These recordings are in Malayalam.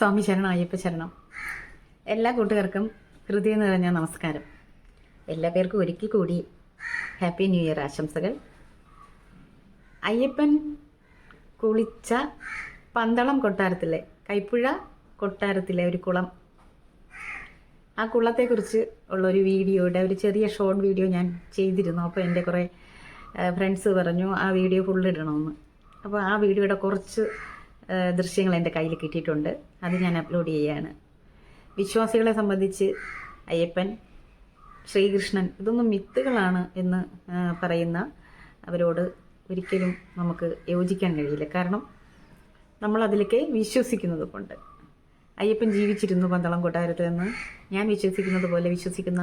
സ്വാമി ശരണം അയ്യപ്പ ശരണം. എല്ലാ കൂട്ടുകാർക്കും ഹൃദയം നിറഞ്ഞ നമസ്കാരം. എല്ലാ പേർക്കും ഒരിക്കൽ കൂടി ഹാപ്പി ന്യൂ ഇയർ ആശംസകൾ. അയ്യപ്പൻ കുളിച്ച പന്തളം കൊട്ടാരത്തിലെ കൈപ്പുഴ കൊട്ടാരത്തിലെ ഒരു കുളം. ആ കുളത്തെക്കുറിച്ച് ഉള്ളൊരു വീഡിയോയുടെ ഒരു ചെറിയ ഷോർട്ട് വീഡിയോ ഞാൻ ചെയ്തിരുന്നു. അപ്പോൾ എന്റെ കുറേ ഫ്രണ്ട്സ് പറഞ്ഞു ആ വീഡിയോ ഫുൾ ഇടണമെന്ന്. അപ്പോൾ ആ വീഡിയോയുടെ കുറച്ച് ദൃശ്യങ്ങൾ എന്റെ കയ്യിൽ കിട്ടിയിട്ടുണ്ട്. അത് ഞാൻ അപ്ലോഡ് ചെയ്യുകയാണ് വിശ്വാസികളെ സംബന്ധിച്ച് അയ്യപ്പൻ ശ്രീകൃഷ്ണൻ ഇതൊന്നും മിത്തുകളാണ് എന്ന് പറയുന്ന അവരോട് ഒരിക്കലും നമുക്ക് യോജിക്കാൻ കഴിയില്ല. കാരണം നമ്മൾ അതിലേക്ക് വിശ്വസിക്കുന്നത് കൊണ്ട്. അയ്യപ്പൻ ജീവിച്ചിരുന്നു പന്തളം കൊട്ടാരത്തിൽ എന്ന് ഞാൻ വിശ്വസിക്കുന്നത് പോലെ വിശ്വസിക്കുന്ന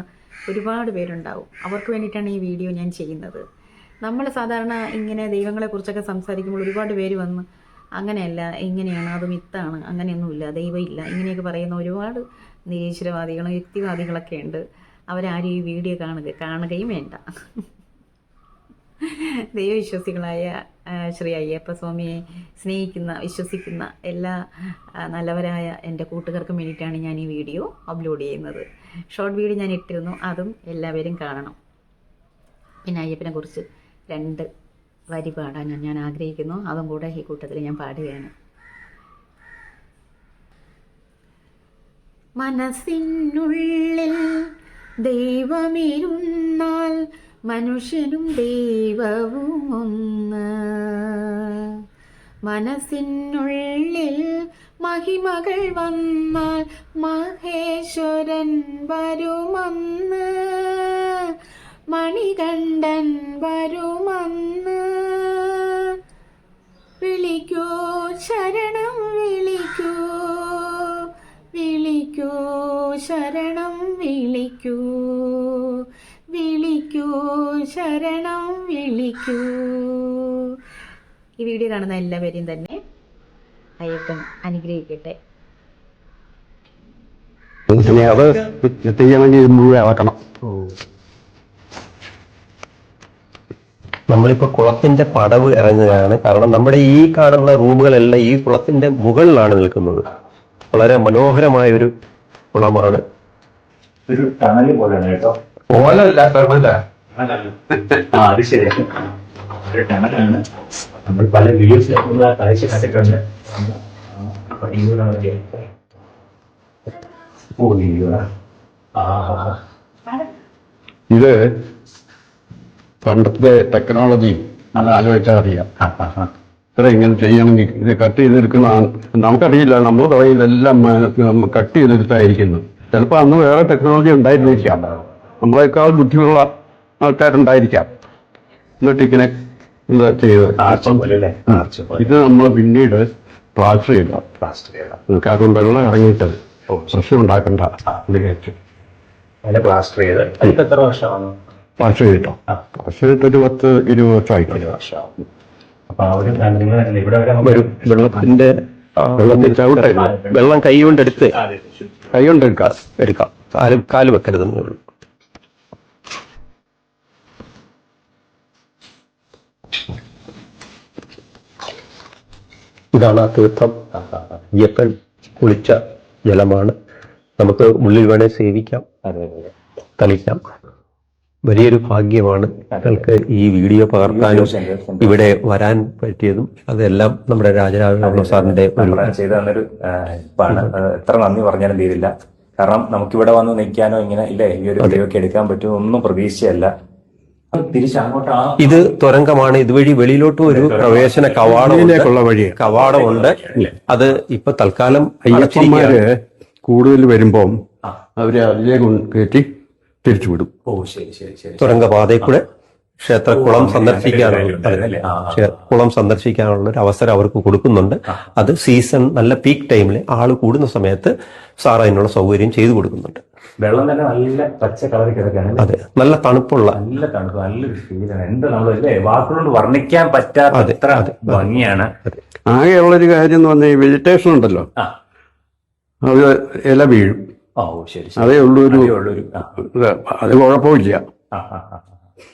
ഒരുപാട് പേരുണ്ടാവും. അവർക്ക് വേണ്ടിയിട്ടാണ് ഈ വീഡിയോ ഞാൻ ചെയ്യുന്നത്. നമ്മൾ സാധാരണ ഇങ്ങനെ ദൈവങ്ങളെക്കുറിച്ചൊക്കെ സംസാരിക്കുമ്പോൾ ഒരുപാട് പേര് വന്ന് അങ്ങനെയല്ല ഇങ്ങനെയാണ് അത് മിത്താണ് അങ്ങനെയൊന്നുമില്ല ദൈവമില്ല. ഇങ്ങനെയൊക്കെ പറയുന്ന ഒരുപാട് നിരീശ്വരവാദികളും യുക്തിവാദികളൊക്കെ ഉണ്ട് അവരാരും ഈ വീഡിയോ കാണുക കാണുകയും വേണ്ട. ദൈവവിശ്വാസികളായ ശ്രീ അയ്യപ്പ സ്വാമിയെ സ്നേഹിക്കുന്ന വിശ്വസിക്കുന്ന എല്ലാ നല്ലവരായ എന്റെ കൂട്ടുകാർക്കും വേണ്ടിയിട്ടാണ് ഞാൻ ഈ വീഡിയോ അപ്ലോഡ് ചെയ്യുന്നത്. ഷോർട്ട് വീഡിയോ ഞാൻ ഇട്ടിരുന്നു അതും എല്ലാവരും കാണണം. പിന്നെ അയ്യപ്പനെ കുറിച്ച് രണ്ട് വരി പാടാൻ ഞാൻ ആഗ്രഹിക്കുന്നു. അതും കൂടെ ഈ കൂട്ടത്തിൽ ഞാൻ പാടുകയാണ്. മനസ്സിനുള്ളിൽ ദൈവമിരുന്നാൽ മനുഷ്യനും ദൈവവും ഒന്ന് മനസ്സിനുള്ളിൽ മഹിമകൾ വന്നാൽ മഹേശ്വരൻ വരുമന്ന്. മണികണ്ഠൻ വരുമന്ന്. വിളിക്കൂ ശരണം വിളിക്കൂ. വിളിക്കൂ ശരണം വിളിക്കൂ. വിളിക്കൂ ശരണം വിളിക്കൂ. ഈ വീഡിയോ കാണുന്ന എല്ലാവരെയും തന്നെ അയ്യപ്പൻ അനുഗ്രഹിക്കട്ടെ. ചെയ്യണമെങ്കിൽ ഇത് മുഴുവൻ ഇളക്കണം നമ്മളിപ്പോ കുളത്തിന്റെ പടവ് ഇറങ്ങുകയാണ്. കാരണം നമ്മുടെ ഈ കാണുന്ന റൂമുകളെല്ലാം ഈ കുളത്തിന്റെ മുകളിലാണ് നിൽക്കുന്നത്. വളരെ മനോഹരമായ ഒരു കുളമാണ്. ഒരു ടണൽ പോലെയാണ് കേട്ടോ. ഓലല്ല പെർമനന്റ് ആ അത് ശരിയാണ് ഒരു ടണലാണ്. നമ്മൾ പല കാഴ്ച കണ്ടിട്ടുണ്ട് ഇത് പണ്ടത്തെ ടെക്നോളജി അത് ആലോചിച്ചാൽ അറിയാം. ഇത്ര ഇങ്ങനെ ചെയ്യണമെങ്കിൽ ഇത് കട്ട് ചെയ്തെടുക്കുന്ന നമുക്കറിയില്ല നമ്മൾ പറയും ഇതെല്ലാം കട്ട് ചെയ്തെടുത്തായിരിക്കുന്നു. ചിലപ്പോൾ അന്ന് വേറെ ടെക്നോളജി ഉണ്ടായിരുന്നിരിക്കാം. നമ്മളെക്കാൾ ബുദ്ധിമുള്ള ആൾക്കാരുണ്ടായിരിക്കാം. എന്നിട്ട് ഇങ്ങനെ എന്താ ചെയ്ത് ഇത് നമ്മൾ പിന്നീട് പ്ലാസ്റ്റർ ചെയ്യണം. പ്ലാസ്റ്റർ ചെയ്യണം. കാരണം വെള്ളം ഇറങ്ങിയിട്ട് പ്രശ്നം ഉണ്ടാക്കണ്ട. പ്ലാസ്റ്റർ ചെയ്ത്. എത്ര വർഷമാണ് ആ. പ്ലാസ്റ്റർ ചെയ്തിട്ട് ഒരു പത്ത് ഇരുപത് വർഷമായി ഒരു വർഷമാവും. അപ്പൊ ആ ഒരു ഇവിടെ വരെ വെള്ളത്തിന്റെ വെള്ളത്തിൽ ചവിട്ടരുത്. വെള്ളം കൈ കൊണ്ട് എടുത്ത്. ശരി. കൈ കൊണ്ട് എടുക്കാം. എടുക്കാം. കാൽ കാൽ വെക്കരുതെന്നേ ഉള്ളൂ. ഇതാണ് ആ തീർത്ഥം. അയ്യപ്പൻ കുളിച്ച ജലമാണ്. നമുക്ക് ഉള്ളിൽ വേണേ സേവിക്കാം. തളിക്കാം. വലിയൊരു ഭാഗ്യമാണ് ഞങ്ങൾക്ക് ഈ വീഡിയോ പകർത്താനും ഇവിടെ വരാൻ പറ്റിയതും അതെല്ലാം നമ്മുടെ രാജരാജ സാറിന്റെ ചെയ്തു തന്നൊരു എത്ര നന്ദി പറഞ്ഞാലും തീരില്ല. കാരണം നമുക്കിവിടെ വന്ന് നിൽക്കാനോ ഇങ്ങനെ ഇല്ലേ ഈ ഒരു വീഡിയോ ഒക്കെ എടുക്കാൻ പറ്റുമോ ഒന്നും പ്രതീക്ഷയല്ല ഇത് തുരങ്കമാണ്. ഇതുവഴി വെളിയിലോട്ടും ഒരു പ്രവേശന കവാടം വഴി. കവാടമുണ്ട്. അത്. ഇപ്പൊ തൽക്കാലം. അയ്യപ്പന്മാര് കൂടുതൽ വരുമ്പം ആ. അവരെ അതിലേക്ക് കയറ്റി. തിരിച്ചു വിടും ഓ ശരി ശരി ശരി. തുരങ്കപാതയിൽ കൂടെ ക്ഷേത്രക്കുളം സന്ദർശിക്കാനുള്ള. കുളം സന്ദർശിക്കാനുള്ള ഒരു അവസരം അവർക്ക് കൊടുക്കുന്നുണ്ട്. അത് സീസൺ നല്ല പീക്ക് ടൈമിൽ ആൾ കൂടുന്ന സമയത്ത് സാർ അതിനുള്ള സൗകര്യം ചെയ്തു കൊടുക്കുന്നുണ്ട്. വെള്ളം തന്നെ നല്ല പച്ച കളറിൽ കിടക്കാണ് അതെ നല്ല തണുപ്പുള്ള. നല്ല തണുപ്പ് നല്ലൊരു ഫീലാണ് എന്താ നമ്മളല്ലേ വാക്കുകൊണ്ട് വർണിക്കാൻ പറ്റാത്ത ഭംഗിയാണ് അത്ര ഭംഗിയാണ്. ആകെയുള്ളൊരു കാര്യം എന്ന് പറഞ്ഞാൽ വെജിറ്റേഷൻ ഉണ്ടല്ലോ. ആ. അത് ഇല വീഴും. ഓ ശരി അതേ ഉള്ളൂ ഒരു അത് കുഴപ്പമില്ല. ആ ആ ആ.